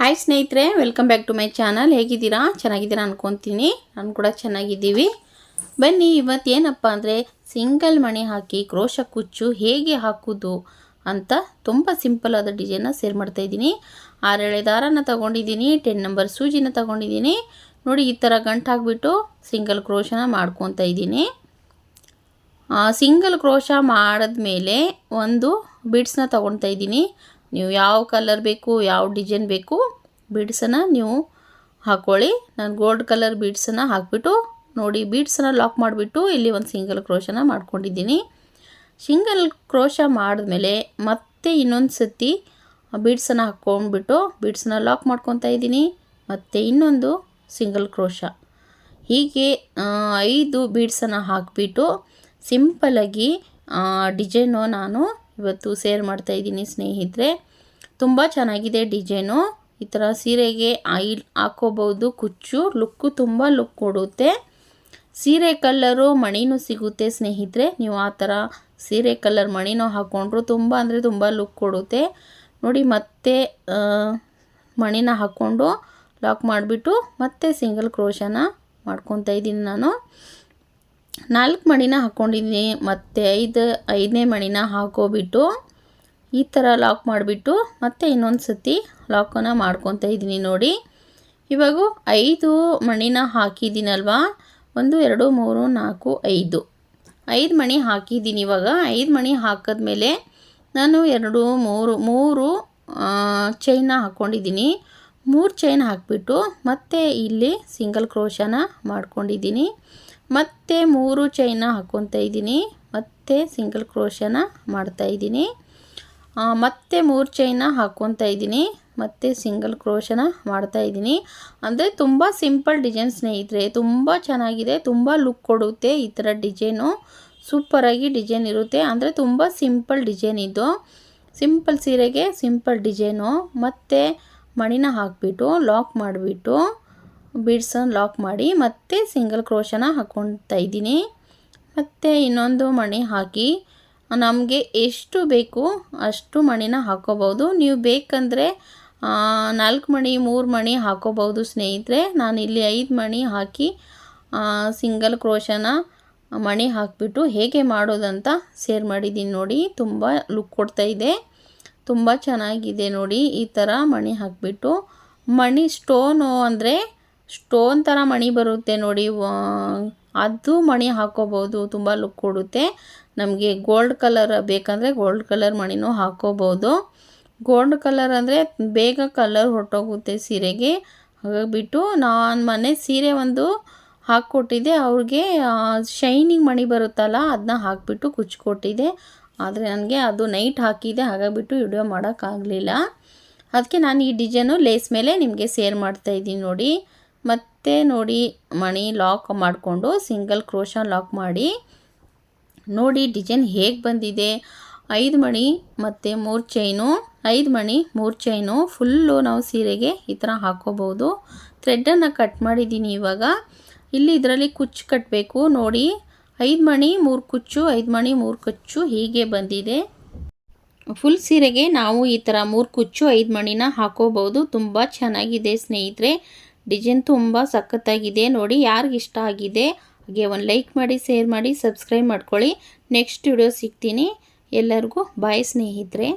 Hi ಸ್ನೇಹಿತರೆ welcome back to my channel ಹೇಗಿದ್ದೀರಾ? ಚೆನ್ನಾಗಿದ್ದೀರಾ ಅನ್ಕೊತೀನಿ. ನಾನು ಕೂಡ ಚೆನ್ನಾಗಿದ್ದೀವಿ. ಬನ್ನಿ ಇವತ್ತೇನಪ್ಪ ಅಂದರೆ ಸಿಂಗಲ್ ಮಣಿ ಹಾಕಿ ಕ್ರೋಷ ಕುಚ್ಚು ಹೇಗೆ ಹಾಕೋದು ಅಂತ ತುಂಬ ಸಿಂಪಲ್ ಆದ ಡಿಸೈನ ಸೇರ್ ಮಾಡ್ತಾ ಇದ್ದೀನಿ. ಆರೇಳೆ ದಾರನ ತಗೊಂಡಿದ್ದೀನಿ ಟೆನ್ ನಂಬರ್ ಸೂಜಿನ ತಗೊಂಡಿದ್ದೀನಿ. ನೋಡಿ, ಈ ಥರ ಗಂಟು ಹಾಕ್ಬಿಟ್ಟು ಸಿಂಗಲ್ ಕ್ರೋಶನ ಮಾಡ್ಕೊತಾ ಇದ್ದೀನಿ. ಸಿಂಗಲ್ ಕ್ರೋಶ ಮಾಡಿದ್ಮೇಲೆ ಒಂದು ಬಿಡ್ಸ್ನ ತೊಗೊಳ್ತಾ ಇದ್ದೀನಿ. ನೀವು ಯಾವ ಕಲರ್ ಬೇಕು, ಯಾವ ಡಿಸೈನ್ ಬೇಕು ಬೀಡ್ಸನ್ನು ನೀವು ಹಾಕ್ಕೊಳ್ಳಿ ನಾನು ಗೋಲ್ಡ್ ಕಲರ್ ಬೀಡ್ಸನ್ನು ಹಾಕ್ಬಿಟ್ಟು ನೋಡಿ ಬೀಡ್ಸನ್ನು ಲಾಕ್ ಮಾಡಿಬಿಟ್ಟು ಇಲ್ಲಿ ಒಂದು ಸಿಂಗಲ್ ಕ್ರೋಶನ ಮಾಡ್ಕೊಂಡಿದ್ದೀನಿ. ಸಿಂಗಲ್ ಕ್ರೋಶ ಮಾಡಿದ್ಮೇಲೆ ಮತ್ತೆ ಇನ್ನೊಂದು ಸತಿ ಬೀಡ್ಸನ್ನು ಹಾಕ್ಕೊಂಡ್ಬಿಟ್ಟು ಬೀಡ್ಸನ್ನ ಲಾಕ್ ಮಾಡ್ಕೊತಾ ಇದ್ದೀನಿ. ಮತ್ತು ಇನ್ನೊಂದು ಸಿಂಗಲ್ ಕ್ರೋಶ ಹೀಗೆ ಐದು ಬೀಡ್ಸನ್ನು ಹಾಕಿಬಿಟ್ಟು ಸಿಂಪಲಾಗಿ ಡಿಸೈನು ನಾನು ಇವತ್ತು ಸೇರ್ ಮಾಡ್ತಾಯಿದ್ದೀನಿ ಸ್ನೇಹಿತರೆ. ತುಂಬ ಚೆನ್ನಾಗಿದೆ ಡಿಸೈನು. ಈ ಥರ ಸೀರೆಗೆ ಆಯಿಲ್ ಹಾಕೋಬೋದು ಕುಚ್ಚು, ಲುಕ್ಕು ತುಂಬ ಲುಕ್ ಕೊಡುತ್ತೆ. ಸೀರೆ ಕಲ್ಲರು ಮಣಿನೂ ಸಿಗುತ್ತೆ ಸ್ನೇಹಿತರೆ. ನೀವು ಆ ಥರ ಸೀರೆ ಕಲ್ಲರ್ ಮಣಿನೂ ಹಾಕ್ಕೊಂಡ್ರು ತುಂಬ ಅಂದರೆ ತುಂಬ ಲುಕ್ ಕೊಡುತ್ತೆ. ನೋಡಿ ಮತ್ತೆ ಮಣಿನ ಹಾಕ್ಕೊಂಡು ಲಾಕ್ ಮಾಡಿಬಿಟ್ಟು ಮತ್ತೆ ಸಿಂಗಲ್ ಕ್ರೋಶನ ಮಾಡ್ಕೊತಾ ಇದ್ದೀನಿ ನಾನು. ನಾಲ್ಕು ಮಣಿನ ಹಾಕ್ಕೊಂಡಿದ್ದೀನಿ ಮತ್ತು ಐದು, ಐದನೇ ಮಣಿನ ಹಾಕೋಬಿಟ್ಟು ಈ ಥರ ಲಾಕ್ ಮಾಡಿಬಿಟ್ಟು ಮತ್ತೆ ಇನ್ನೊಂದು ಸತಿ ಲಾಕನ್ನು ಮಾಡ್ಕೊತಾ ಇದ್ದೀನಿ ನೋಡಿ. ಇವಾಗ ಐದು ಮಣಿನ ಹಾಕಿದ್ದೀನಲ್ವ? ಒಂದು, ಎರಡು, ಮೂರು, ನಾಲ್ಕು, ಐದು. ಐದು ಮಣಿ ಹಾಕಿದ್ದೀನಿ ಇವಾಗ. ಐದು ಮಣಿ ಹಾಕಿದ್ಮೇಲೆ ನಾನು ಎರಡು, ಮೂರು ಮೂರು ಚೈನ ಹಾಕ್ಕೊಂಡಿದ್ದೀನಿ ಮೂರು ಚೈನ್ ಹಾಕಿಬಿಟ್ಟು ಮತ್ತೆ ಇಲ್ಲಿ ಸಿಂಗಲ್ ಕ್ರೋಶನ ಮಾಡ್ಕೊಂಡಿದ್ದೀನಿ. ಮತ್ತೆ ಮೂರು ಚೈನ ಹಾಕ್ಕೊತಾ ಇದ್ದೀನಿ. ಮತ್ತೆ ಸಿಂಗಲ್ ಕ್ರೋಶನ ಮಾಡ್ತಾಯಿದ್ದೀನಿ ಮತ್ತೆ ಮೂರು ಚೈನ ಹಾಕ್ಕೊತಾ ಇದ್ದೀನಿ. ಮತ್ತು ಸಿಂಗಲ್ ಕ್ರೋಶನ ಮಾಡ್ತಾಯಿದ್ದೀನಿ ಅಂದರೆ ತುಂಬ ಸಿಂಪಲ್ ಡಿಸೈನ್ ಸ್ನೇಹಿತರೆ, ತುಂಬ ಚೆನ್ನಾಗಿದೆ, ತುಂಬ ಲುಕ್ ಕೊಡುತ್ತೆ ಈ ಥರ ಡಿಸೈನು ಸೂಪರಾಗಿ ಡಿಸೈನ್ ಇರುತ್ತೆ. ಅಂದರೆ ತುಂಬ ಸಿಂಪಲ್ ಡಿಸೈನ್ ಇದು. ಸಿಂಪಲ್ ಸೀರೆಗೆ ಸಿಂಪಲ್ ಡಿಸೈನು ಮತ್ತು ಮಣಿನ ಹಾಕಿಬಿಟ್ಟು ಲಾಕ್ ಮಾಡಿಬಿಟ್ಟು ಬೀಡ್ಸನ್ನು ಲಾಕ್ ಮಾಡಿ, ಮತ್ತೆ ಸಿಂಗಲ್ ಕ್ರೋಶನ ಹಾಕ್ಕೊತಾ ಇದ್ದೀನಿ. ಮತ್ತು ಇನ್ನೊಂದು ಮಣಿ ಹಾಕಿ ನಮಗೆ ಎಷ್ಟು ಬೇಕು ಅಷ್ಟು ಮಣಿನ ಹಾಕೋಬೋದು ನೀವು ಬೇಕಂದರೆ ನಾಲ್ಕು ಮಣಿ, ಮೂರು ಮಣಿ ಹಾಕೋಬೋದು ಸ್ನೇಹಿತರೆ. ನಾನು ಇಲ್ಲಿ ಐದು ಮಣಿ ಹಾಕಿ ಸಿಂಗಲ್ ಕ್ರೋಶನ ಮಣಿ ಹಾಕಿಬಿಟ್ಟು ಹೇಗೆ ಮಾಡೋದಂತ ಸೇರ್ ಮಾಡಿದ್ದೀನಿ ನೋಡಿ. ತುಂಬ ಲುಕ್ ಕೊಡ್ತಾ ಇದೆ. ತುಂಬ ಚೆನ್ನಾಗಿದೆ ನೋಡಿ ಈ ಥರ ಮಣಿ ಹಾಕಿಬಿಟ್ಟು. ಮಣಿ ಸ್ಟೋನು ಅಂದರೆ ಸ್ಟೋನ್ ಥರ ಮಣಿ ಬರುತ್ತೆ ನೋಡಿ. ಅದು ಮಣಿ ಹಾಕೋಬೋದು, ತುಂಬ ಲುಕ್ ಕೊಡುತ್ತೆ. ನಮಗೆ ಗೋಲ್ಡ್ ಕಲರ್ ಬೇಕಂದರೆ ಗೋಲ್ಡ್ ಕಲರ್ ಮಣಿನೂ ಹಾಕೋಬೋದು. ಗೋಲ್ಡ್ ಕಲರ್ ಅಂದರೆ ಬೇಗ ಕಲರ್ ಹೊರಟೋಗುತ್ತೆ ಸೀರೆಗೆ. ಹಾಗಾಗಿಬಿಟ್ಟು ನಾನು ಮನೆ ಸೀರೆ ಒಂದು ಹಾಕ್ಕೊಟ್ಟಿದ್ದೆ. ಅವ್ರಿಗೆ ಶೈನಿಂಗ್ ಮಣಿ ಬರುತ್ತಲ್ಲ ಅದನ್ನ ಹಾಕಿಬಿಟ್ಟು ಕುಚ್ಕೊಟ್ಟಿದ್ದೆ. ಆದರೆ ನನಗೆ ಅದು ನೈಟ್ ಹಾಕಿದೆ, ಹಾಗಾಗಿಬಿಟ್ಟು ವಿಡಿಯೋ ಮಾಡೋಕ್ಕಾಗಲಿಲ್ಲ. ಅದಕ್ಕೆ ನಾನು ಈ ಡಿಸೈನು ಲೇಸ್ ಮೇಲೆ ನಿಮಗೆ ಸೇರ್ ಮಾಡ್ತಾಯಿದ್ದೀನಿ ನೋಡಿ. ಮತ್ತೆ ನೋಡಿ ಮಣಿ ಲಾಕ್ ಮಾಡಿಕೊಂಡು ಸಿಂಗಲ್ ಕ್ರೋಶ ಲಾಕ್ ಮಾಡಿ. ನೋಡಿ ಡಿಸೈನ್ ಹೇಗೆ ಬಂದಿದೆ. ಐದು ಮಣಿ ಮತ್ತು ಮೂರು ಚೈನು ಐದು ಮಣಿ ಮೂರು ಚೈನು ಫುಲ್ಲು ನಾವು ಸೀರೆಗೆ ಈ ಥರ ಹಾಕೋಬೋದು ಥ್ರೆಡ್ಡನ್ನು ಕಟ್ ಮಾಡಿದ್ದೀನಿ ಇವಾಗ. ಇಲ್ಲಿ ಇದರಲ್ಲಿ ಕುಚ್ಚು ಕಟ್ಟಬೇಕು ನೋಡಿ ಐದು ಮಣಿ ಮೂರು ಕುಚ್ಚು, ಐದು ಮಣಿ ಮೂರು ಕುಚ್ಚು ಹೀಗೆ ಬಂದಿದೆ. ಫುಲ್ ಸೀರೆಗೆ ನಾವು ಈ ಥರ ಮೂರು ಕುಚ್ಚು, ಐದು ಮಣಿನ ಹಾಕೋಬೋದು ತುಂಬ ಚೆನ್ನಾಗಿದೆ ಸ್ನೇಹಿತರೆ. ಡಿಸೈನ್ ತುಂಬ ಸಖತ್ತಾಗಿದೆ. ನೋಡಿ ಯಾರಿಗೆ ಇಷ್ಟ ಆಗಿದೆ, ಹಾಗೆ ಒಂದು ಲೈಕ್ ಮಾಡಿ, ಶೇರ್ ಮಾಡಿ, ಸಬ್ಸ್ಕ್ರೈಬ್ ಮಾಡ್ಕೊಳ್ಳಿ. ನೆಕ್ಸ್ಟ್ ವಿಡಿಯೋ ಸಿಗ್ತೀನಿ. ಎಲ್ಲರಿಗೂ ಬಾಯ್ ಸ್ನೇಹಿತರೆ.